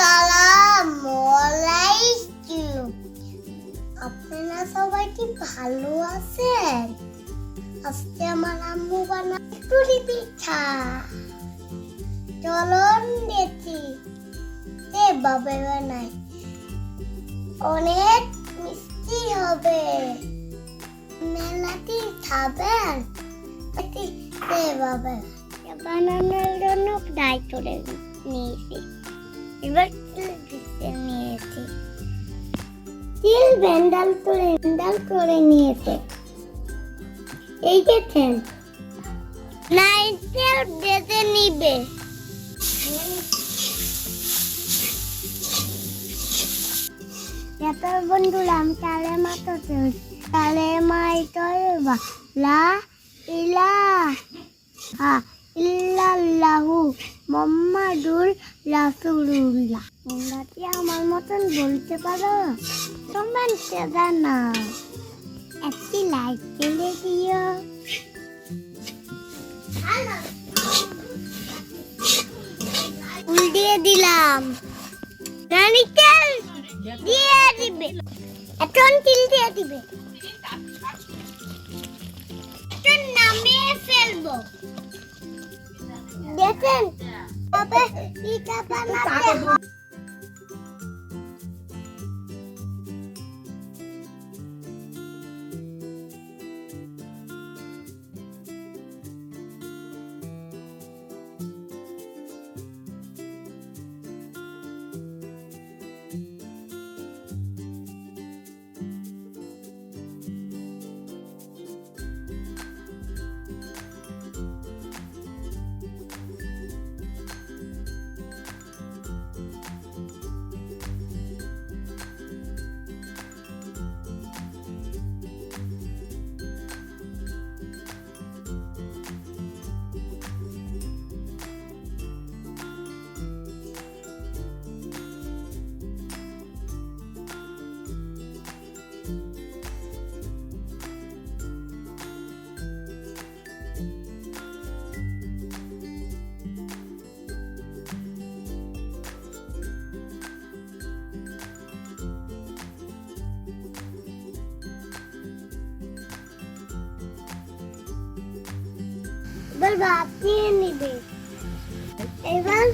আসসালামু আলাইকুম আপনারা সবাই ভালো আছেন? আজকে আমার আম্মু বানায় পুরি পিঠা। চলন দেখি। এ বাবে বানায় অনেক মিষ্টি হবে। মেলাটি খাবেন? এটি সেভাবে বানানোর জন্য করে নিয়েছি। এবার তিল দিতে নিয়েছি। তিল ভেন্ডাল করে ভেন্ডাল করে নিয়েছে। এই গেছেন নাইটেল বেঁধে নিবে। এত বন্ধুরা, আমি তালে মাতো তালে মাই তলবা লা, ইলা হা ইল্লাল্লাহু মোহাম্মদুর রাসূলুল্লাহ। তোমরা কি আমার মতন বলতে পারো? কমেন্টে জানাও একটি লাইক দিলে দিও। ফুল দিয়ে দিলাম নারিকেল দিয়ে দিবে। এখন তিল দিয়ে দিবে। নামিয়ে ফেলব। দেখেন তবে পিঠা বানাতে এবার ভাত নিয়ে নিবে এবার